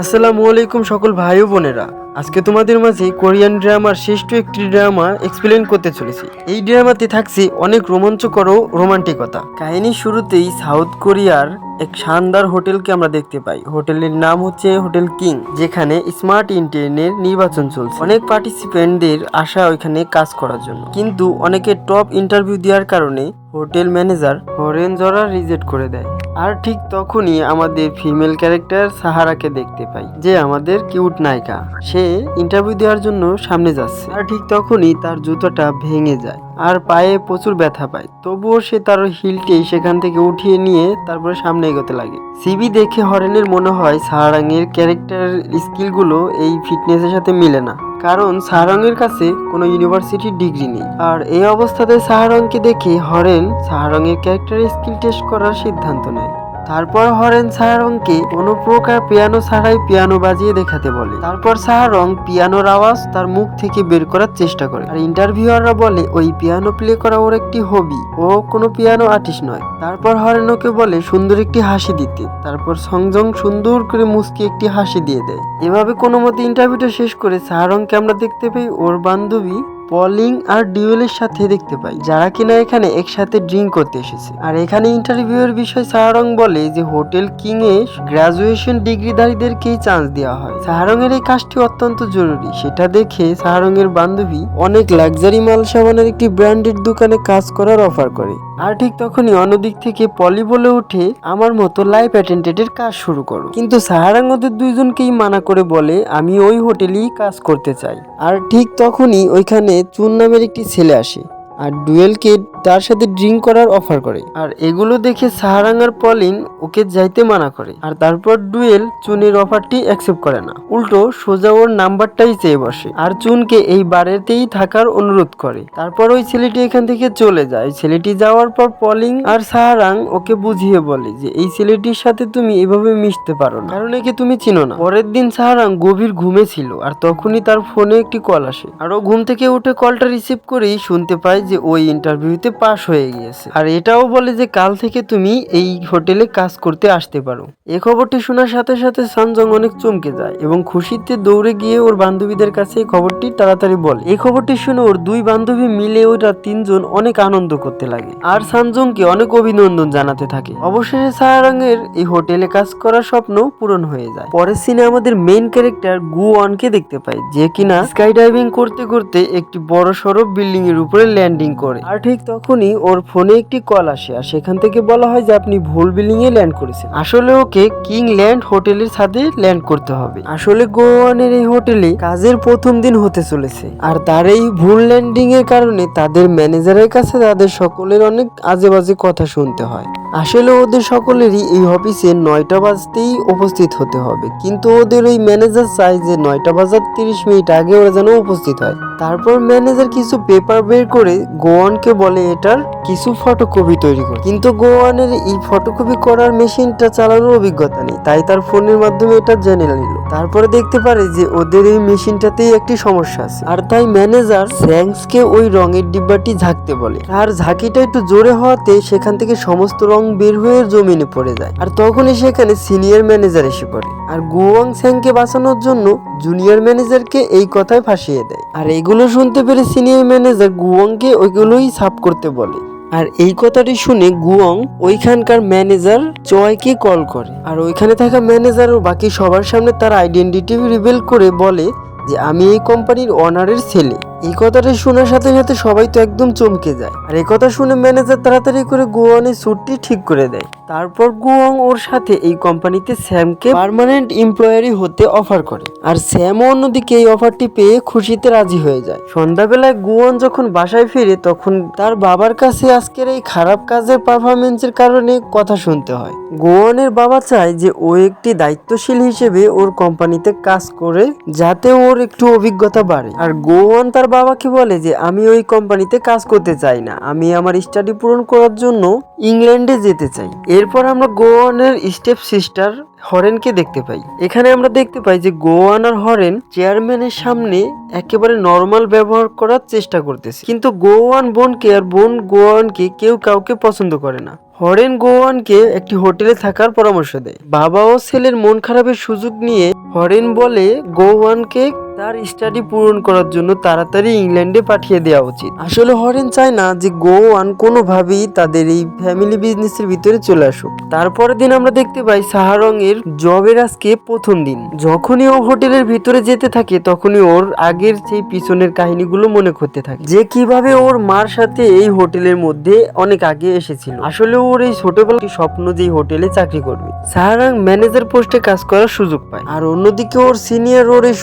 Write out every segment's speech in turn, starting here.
আসসালামু আলাইকুম সকল ভাই ও বোনেরা। আজকে তোমাদের মাঝে কোরিয়ান ড্রামার শ্রেষ্ঠ একটি ড্রামা এক্সপ্লেন করতে চলেছি। এই ড্রামাতে থাকছে অনেক রোমাঞ্চকর ও রোমান্টিকতা। কাহিনীর শুরুতেই সাউথ কোরিয়ার এক শানদার হোটেলকে আমরা দেখতে পাই। হোটেলের নাম হচ্ছে হোটেল কিং, যেখানে স্মার্ট ইন্টারনেট নির্বাচন চলছে। অনেক পার্টিসিপেন্টদের আশা ওইখানে কাজ করার জন্য। কিন্তু অনেকে টপ ইন্টারভিউ দেওয়ার কারণে হোটেল ম্যানেজার হরেন জরা রিজেক্ট করে দেয়। আর ঠিক তখনই আমাদের ফিমেল ক্যারেক্টার সাহারাকে দেখতে পাই, যে আমাদের কিউট নায়িকা। সে ইন্টারভিউ দেওয়ার জন্য সামনে যাচ্ছে। আর ঠিক তখনই তার জুতোটা ভেঙে যায়। আর পায়ে প্রচুর ব্যথা পায়। তবুও সে তার হিলটি সেখান থেকে উঠিয়ে নিয়ে তারপরে সামনে এগোতে লাগে। সিবি দেখে হরেনের মনে হয় সাহারাঙের ক্যারেক্টার স্কিলগুলো এই ফিটনেসের সাথে মিলে না। কারণ সাহারঙের কাছে কোনো ইউনিভার্সিটির ডিগ্রি নেই। আর এই অবস্থাতে সাহারংকে দেখে হরেন সাহারঙের ক্যারেক্টার স্কিল টেস্ট করার সিদ্ধান্ত নেয়। তারপর হরেন সাহারংকে কোনো প্রকার পিয়ানো ছাড়াই পিয়ানো বাজিয়ে দেখাতে বলে। তারপর সাহারং পিয়ানোর আওয়াজ তার মুখ থেকে বের করার চেষ্টা করে। আর ইন্টারভিউয়াররা বলে, ওই পিয়ানো প্লে করা ওর একটি হবি ও কোনো পিয়ানো আর্টিস্ট নয়। তারপর হরেন ওকে বলে, সুন্দর একটি হাসি দিতে। তারপর সংযং সুন্দর করে মুস্কি একটি হাসি দিয়ে দেয়। এভাবে কোনো মতে ইন্টারভিউটা শেষ করে সাহারংকে আমরা দেখতে পাই ওর বান্ধবী পলিং আর ডিউয়েলের সাথে দেখতে পাই, যারা কিনা এখানে একসাথে ড্রিঙ্ক করতে এসেছে। আর এখানে ইন্টারভিউয়ের বিষয় সাহারং বলে যে, হোটেল কিং এ গ্রাজুয়েশন ডিগ্রিধারীদেরকেই চান্স দেওয়া হয়। সাহারং এর এই কাজটি অত্যন্ত জরুরি। সেটা দেখে সাহারং এর বান্ধবী অনেক লাক্সারি মাল সাবানের একটি ব্র্যান্ডেড দোকানে কাজ করার অফার করে। আর ঠিক তখনই অন্যদিক থেকে পলি বলে উঠে, আমার মতো লাইফ অ্যাটেন্ডেন্টের কাজ শুরু করো। কিন্তু সাহারাং ওদের দুইজনকেই মানা করে বলে, আমি ওই হোটেলেই কাজ করতে চাই। আর ঠিক তখনই ওইখানে চুন নামের একটি ছেলে আসে। আর ডুয়েলকে তার সাথে ড্রিঙ্ক করার অফার করে। আর এগুলো দেখে সাহারাং আর পলিন ওকে যাইতে মানা করে। আর তারপর ডুয়েল চুনের অফারটি অ্যাকসেপ্ট করে না। উল্টো সোজা ওর নাম্বারটাই চেয়ে বসে। আর চুনকে এই বাড়িতেই থাকার অনুরোধ করে। তারপর ওই ছেলেটি এখান থেকে চলে যায়। ছেলেটি যাওয়ার পর পলিং আর সাহারাং ওকে বুঝিয়ে বলে যে, এই ছেলেটির সাথে তুমি এভাবে মিশতে পারো না। কারণ একে তুমি চিনো না। পরের দিন সাহারাং গভীর ঘুমে ছিল। আর তখনই তার ফোনে একটি কল আসে। আর ও ঘুম থেকে উঠে কলটা রিসিভ করেই শুনতে পায় যে ওই ইন্টারভিউতে পাশ হয়ে গিয়েছে। আর এটাও বলে যে কাল থেকে তুমি এই হোটেলে কাজ করতে আসতে পারো। এ খবরটি শোনার সাথে সাথে সানজং অনেক চমকে যায় এবং খুশিতে দৌড়ে গিয়ে ওর বান্ধবীদের কাছে এই খবরটি তাড়াতাড়ি বলে। এই খবরটি শুনে ওর দুই বান্ধবী মিলে ওরা তিনজন অনেক আনন্দ করতে লাগে। আর সানজংকে অনেক অভিনন্দন জানাতে থাকে। অবশেষে সায়ারঙের এই হোটেলে কাজ করার স্বপ্ন পূরণ হয়ে যায়। পরের সিনে আমাদের মেইন ক্যারেক্টার গু অনকে দেখতে পাই, যে কিনা স্কাই ডাইভিং করতে করতে একটি বড় সড়ো বিল্ডিং এর উপরে ল্যান্ডিং করে। আর ঠিক তখনই ওর ফোনে একটি কল আসে আর সেখান থেকে বলা হয় যে আপনি ভুল বিল্ডিং এ ল্যান্ড করেছেন। আসলে ওকে কিং ল্যান্ড হোটেলের সাথে ল্যান্ড করতে হবে। আসলে গোয়ানের এই হোটেলে কাজের প্রথম দিন হতে চলেছে। আর তার এই ভুল ল্যান্ডিং এর কারণে তাদের ম্যানেজারের কাছে তাদের সকলের অনেক আজে বাজে কথা শুনতে হয়। আসলে ওদের সকলেরই এই অফিসে নয়টা বাজতেই উপস্থিত হতে হবে। কিন্তু ওদের ওই ম্যানেজার চায় যে নয়টা বাজার তিরিশ মিনিট আগে ওরা যেন উপস্থিত হয়। তারপর ম্যানেজার কিছু পেপার বের করে গোয়ানকে বলে এটার কিছু ফটোকপি তৈরি করে। কিন্তু গোয়ানের এই ফটোকপি করার মেশিনটা চালানোর অভিজ্ঞতা নেই, তাই তার ফোনের মাধ্যমে এটা জেনে নিল। তারপরে দেখতে পারে যে ওদের এই মেশিনটাতেই একটি সমস্যা আছে। আর তাই ম্যানেজার স্যাংসকে ওই রঙের ডিব্বাটি ঝাঁকতে বলে। আর ঝাঁকিটা একটু জোরে হওয়াতে সেখান থেকে সমস্ত রং বের হয়ে জমিনে পড়ে যায়। আর তখনই সেখানে সিনিয়র ম্যানেজার এসে পড়ে। আর গুয়াং স্যাংকে বাঁচানোর জন্য জুনিয়র ম্যানেজারকে এই কথায় ফাঁসিয়ে দেয়। আর এগুলো শুনতে পেরে সিনিয়র ম্যানেজার গুয়াংকে ওইগুলোই সাফ করতে বলে। আর এই কথাটি শুনে গুয়ং ওইখানকার ম্যানেজার চয়কে কল করে। আর ওইখানে থাকা ম্যানেজার ও বাকি সবার সামনে তার আইডেন্টিটি রিভিল করে বলে যে, আমি এই কোম্পানির অনারের ছেলে। এই কথাটা শোনার সাথে সাথে সবাই তো একদম চমকে যায়। আর এই কথা শুনে ম্যানেজার তাড়াতাড়ি করে গোয়ানের স্যুটটি ঠিক করে দেয়। তারপর গুয়ং ওর সাথে এই কোম্পানিতে স্যামকে পার্মানেন্ট এমপ্লয়ারি হতে অফার করে। আর স্যামও অন্যদিকে এই অফারটি পেয়ে খুশিতে রাজি হয়ে যায়। সন্ধ্যাবেলায় গুয়ন যখন বাসায় ফিরে, তখন তার বাবার কাছে আজকের এই খারাপ কাজের পারফরমেন্সের কারণে কথা শুনতে হয়। গোয়ানের বাবা চায় যে ও একটি দায়িত্বশীল হিসেবে ওর কোম্পানিতে কাজ করে, যাতে ওর একটু অভিজ্ঞতা বাড়ে। আর গোয়ান তার বাবাকে বলে যে, আমি ওই কোম্পানিতে কাজ করতে চাই না। আমি আমার স্টাডি পূরণ করার জন্য ইংল্যান্ডে যেতে চাই। এরপর আমরা গোয়ানের স্টেপ সিস্টার হরেনকে দেখতে পাই। এখানে আমরা দেখতে পাই যে, গোয়ান আর হরেন চেয়ারম্যানের সামনে একেবারে নর্মাল ব্যবহার করার চেষ্টা করতেছে। কিন্তু গোয়ান বোনকে আর বোন গোয়ানকে কেউ কাউকে পছন্দ করে না। হরেন গোয়ানকে একটি হোটেলে থাকার পরামর্শ দেয়। বাবা ও ছেলের মন খারাপের সুযোগ নিয়ে হরেন বলে গোয়ানকে তার স্টাডি পূরণ করার জন্য তাড়াতাড়ি ইংল্যান্ডে পাঠিয়ে দেওয়া উচিত। আসলে হরেন চায় না যে গোয়ান কোনোভাবেই তাদের এই ফ্যামিলি বিজনেসের ভিতরে চলে আসুক। তারপরের দিন আমরা দেখতে পাই সাহারং এর জবের আজকে প্রথম দিন। যখনই ও হোটেলের ভিতরে যেতে থাকে, তখনই ওর আগের সেই পিছনের কাহিনীগুলো মনে করতে থাকে। যে কীভাবে ওর মার সাথে এই হোটেলের মধ্যে অনেক আগে এসেছিল। আসলে ওর এই ছোটবেলা স্বপ্ন যে হোটেলে চাকরি করবে। সাহারাং ম্যানেজার পোস্টে কাজ করার সুযোগ পায়। আর অন্যদিকে ওর সিনিয়র ওর এই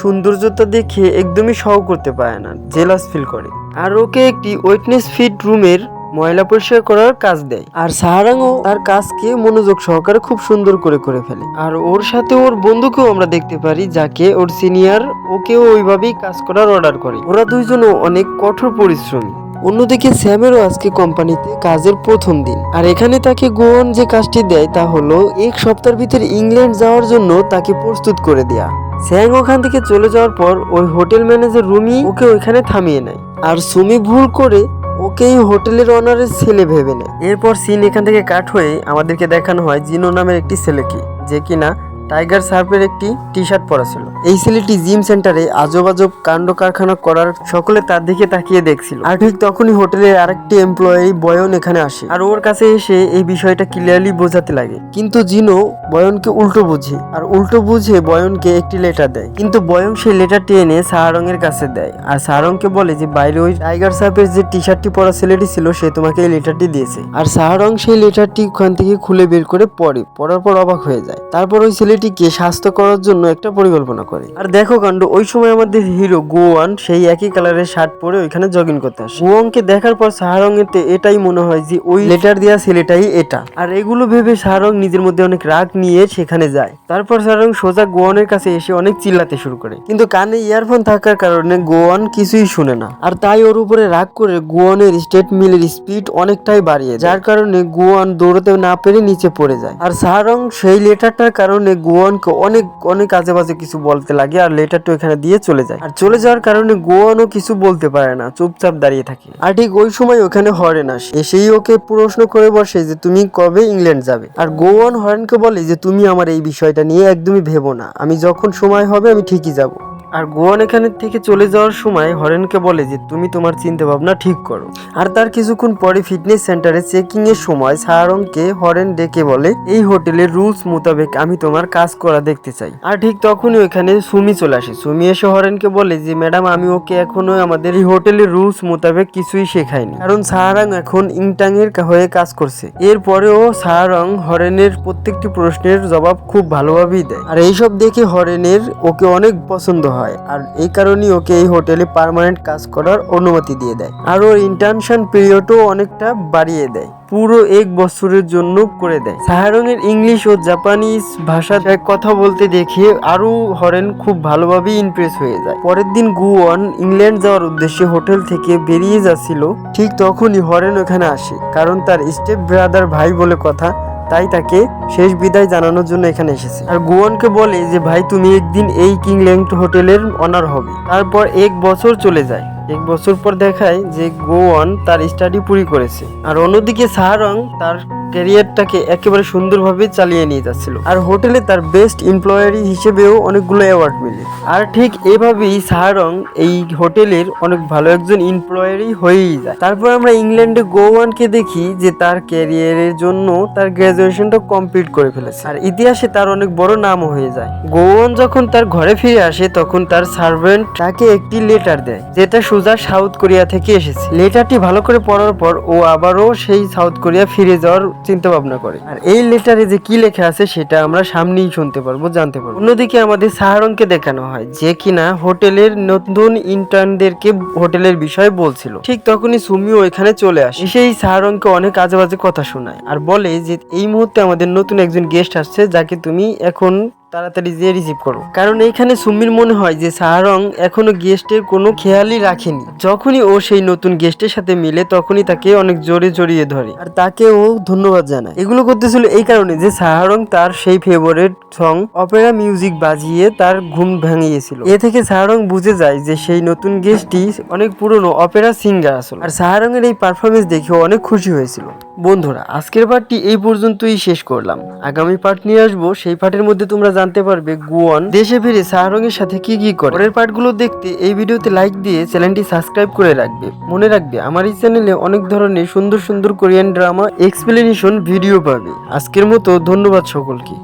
সৌন্দর্যতা দেখে একদমই সহ করতে পারে না জেলাস ফিল করে। আর ওকে একটি ওয়েটনেস ফিট রুমের ময়লা পরিষ্কার করার কাজ দেয়। আর সাহারাঙ্গও তার কাজকে মনোযোগ সহকারে খুব সুন্দর করে করে ফেলে। আর ওর সাথে ওর বন্ধুকেও আমরা দেখতে পারি, যাকে ওর সিনিয়র ওকেও ওইভাবেই কাজ করার অর্ডার করে। ওরা দুইজনও অনেক কঠোর পরিশ্রমী। অন্যদিকে স্যামেরও আজকে কোম্পানিতে কাজের প্রথম দিন। আর এখানে তাকে গোয়ন যে কাজটি দেয় তা হলো এক সপ্তাহের ভিতরে ইংল্যান্ড যাওয়ার জন্য তাকে প্রস্তুত করে দেয়া। স্যাং ওখান থেকে চলে যাওয়ার পর ওই হোটেল ম্যানেজার রুমি ওকে ওইখানে থামিয়ে নেয়। আর সুমি ভুল করে ওকে এই হোটেলের অনারের ছেলে ভেবে নেয়। এরপর সিন এখান থেকে কাট হয়ে আমাদেরকে দেখানো হয় জিনো নামের একটি ছেলেকে, যে কিনা টাইগার সার্পের একটি টি শার্ট পরা ছিল। এই ছেলেটি জিম সেন্টারে আজব আজব কাণ্ড কারখানা করার সকলে তার দিকে তাকিয়ে দেখছিল। আর ঠিক তখনই হোটেলের আরেকটি এমপ্লয়ি বয়ন এখানে আসে। আর ওর কাছে এসে এই বিষয়টা ক্লিয়ারলি বোঝাতে লাগে। কিন্তু জিনো বয়নকে উল্টো বুঝে। আর উল্টো বুঝে বয়নকে একটি লেটার দেয়। কিন্তু বয়ন সেই লেটারটি এনে সাহারং এর কাছে দেয়। আর সাহারংকে বলে যে, বাইরে ওই টাইগার সার্পের যে টি শার্টটি পরা ছেলেটি ছিল, সে তোমাকে এই লেটারটি দিয়েছে। আর সাহারং সেই লেটারটি ওখান থেকে খুলে বের করে পড়ে। পড়ার পর অবাক হয়ে যায়। তারপর ওই ছেলেটিকে স্বাস্থ্য করার জন্য একটা পরিকল্পনা করে। আর দেখো কাণ্ড ওই সময় আমাদের হিরো গোয়ান সেই একই কালারের শার্ট পরে ওইখানে জগিং করতে আসে। গোয়াংকে দেখার পর সাহারং এতে এটাই মনে হয় যে ওই লেটার দেওয়া ছেলেটাই এটা। আর এগুলো ভেবে সাহারং নিজের মধ্যে অনেক রাগ নিয়ে সেখানে যায়। তারপর সাহারং সোজা গোয়ানের কাছে এসে অনেক চিল্লাতে শুরু করে। কিন্তু কানে ইয়ারফোন থাকার কারণে গোয়ান কিছুই শুনে না। আর তাই ওর উপরে রাগ করে গোয়ানের স্টেট মিলের স্পিড অনেকটাই বাড়িয়ে যার কারণে গোয়ান দৌড়তে না পেরে নিচে পড়ে যায়। আর সাহারং সেই লেটারটার কারণে গোয়ানকে অনেক অনেক আজে বাজে কিছু বলতে লাগে আর লেটারটা এখানে দিয়ে চলে যায়। আর চলে যাওয়ার কারণে গোয়ানও কিছু বলতে পারে না, চুপচাপ দাঁড়িয়ে থাকে। আর ঠিক ওই সময় ওখানে হরেন আসে। এসেই ওকে প্রশ্ন করে বসে যে, তুমি কবে ইংল্যান্ড যাবে? আর গোয়ান হরেনকে বলে যে, তুমি আমার এই বিষয়টা নিয়ে একদমই ভেবো না। আমি যখন সময় হবে, আমি ঠিকই যাব। আর গোয়ান এখানে থেকে চলে যাওয়ার সময় হরেনকে বলে যে, তুমি তোমার চিন্তা ভাবনা ঠিক করো। আর তার কিছুক্ষণ পরে ফিটনেস সেন্টারে চেকিং এর সময় সাহারংকে হরেন ডেকে বলে, এই হোটেলের রুলস মোতাবেক আমি তোমার কাজ করা দেখতে চাই। আর ঠিক তখনই ওখানে সুমি চলে আসে। সুমি এসে হরেনকে বলে যে, ম্যাডাম, আমি ওকে এখনও আমাদের এই হোটেলের রুলস মোতাবেক কিছুই শেখাইনি কারণ সাহারাং এখন ইংটাং এর হয়ে কাজ করছে। এরপরেও সাহারং হরেনের প্রত্যেকটি প্রশ্নের জবাব খুব ভালোভাবেই দেয়। আর এইসব দেখে হরেনের ওকে অনেক পছন্দ হয়। আর এই কারণেই ওকে এই হোটেলে পার্মানেন্ট কাজ করার অনুমতি দিয়ে দেয়। আর ওর ইন্টার্নশন পিরিয়ডও অনেকটা বাড়িয়ে দেয়। পুরো এক বছরের জন্য করে দেয়। সাহারং এর ইংলিশ ও জাপানিজ ভাষায় কথা বলতে দেখে আরও হরেন খুব ভালোভাবেই ইমপ্রেস হয়ে যায়। পরের দিন গুয়ন ইংল্যান্ড যাওয়ার উদ্দেশ্যে হোটেল থেকে বেরিয়ে যাচ্ছিল। ঠিক তখনই হরেন ওখানে আসে। কারণ তার স্টেপ ব্রাদার ভাই বলে কথা। তাই তাকে শেষ বিদায় জানানোর জন্য এখানে এসেছে। আর গুয়নকে বলে যে, ভাই, তুমি একদিন এই কিং ল্যাংট হোটেলের অনার হবে। তারপর এক বছর চলে যায়। এক বছর পর দেখায় যে, গোয়ান তার স্টাডি পুরি করেছে। আর অন্যদিকে সাহারং তার ক্যারিয়ারটাকে একেবারে সুন্দরভাবে চালিয়ে নিয়ে যাচ্ছিল। আর হোটেলে তার বেস্ট এমপ্লয়ারি হিসেবেও অনেকগুলো অ্যাওয়ার্ড মিলে। আর ঠিক এভাবেই সাহারং এই হোটেলের অনেক ভালো একজন এমপ্লয়ারি হয়েই যায়। তারপর আমরা ইংল্যান্ডে গোয়ানকে দেখি যে তার ক্যারিয়ারের জন্য তার গ্রাজুয়েশনটা কমপ্লিট করে ফেলেছে। আর ইতিহাসে তার অনেক বড় নামও হয়ে যায়। গোয়ান যখন তার ঘরে ফিরে আসে, তখন তার সার্ভেন্ট তাকে একটি লেটার দেয়, যেটা সোজা সাউথ কোরিয়া থেকে এসেছে। লেটারটি ভালো করে পড়ার পর ও আবারও সেই সাউথ কোরিয়া ফিরে যাওয়ার চিন্তা ভাবনা করে। আর এই লেটারে যে কি লেখা আছে সেটা আমরা সামনেই শুনতে পারব, জানতে পারব। অন্যদিকে আমাদের সাহারনকে দেখানো হয়, যে কিনা হোটেলের নতুন ইন্টার্নদেরকে হোটেলের বিষয়ে বলছিল। ঠিক তখনই সুমিও ওইখানে চলে আসে। সেই সাহারনকে অনেক আজে বাজে কথা শোনায় আর বলে যে, এই মুহূর্তে আমাদের নতুন একজন গেস্ট আসছে, যাকে তুমি এখন তাড়াতাড়ি যে রিসিভ করো। কারণ এইখানে সুমির মনে হয় যে সাহারং এখনও গেস্টের কোনো খেয়ালই রাখেনি। যখনই ও সেই নতুন গেস্টের সাথে মিলে তখনই তাকে অনেক জোরে জড়িয়ে ধরে। আর তাকে ও ধন্যবাদ জানায়। এগুলো করতেছিল এই কারণে যে সাহারং তার সেই ফেভারিট সং অপেরা মিউজিক বাজিয়ে তার ঘুম ভাঙিয়েছিল। এ থেকে সাহারং বুঝে যায় যে সেই নতুন গেস্টটি অনেক পুরনো অপেরা সিঙ্গার আসলে। আর সাহারং এর এই পারফরমেন্স দেখে অনেক খুশি হয়েছিল। বন্ধুরা, আজকের পার্টটি এই পর্যন্তই শেষ করলাম। আগামী পার্ট নিয়ে আসব, সেই পার্টের মধ্যে তোমরা জানতে পারবে গুয়ন দেশে ফিরে সাহারঙের সাথে কি কি করে। পরের পার্টগুলো দেখতে এই ভিডিওতে লাইক দিয়ে চ্যানেলটি সাবস্ক্রাইব করে রাখবে। মনে রাখবে, আমার এই চ্যানেলে অনেক ধরনের সুন্দর সুন্দর কোরিয়ান ড্রামা এক্সপ্লেনেশন ভিডিও পাবে। আজকের মতো ধন্যবাদ সকলকে।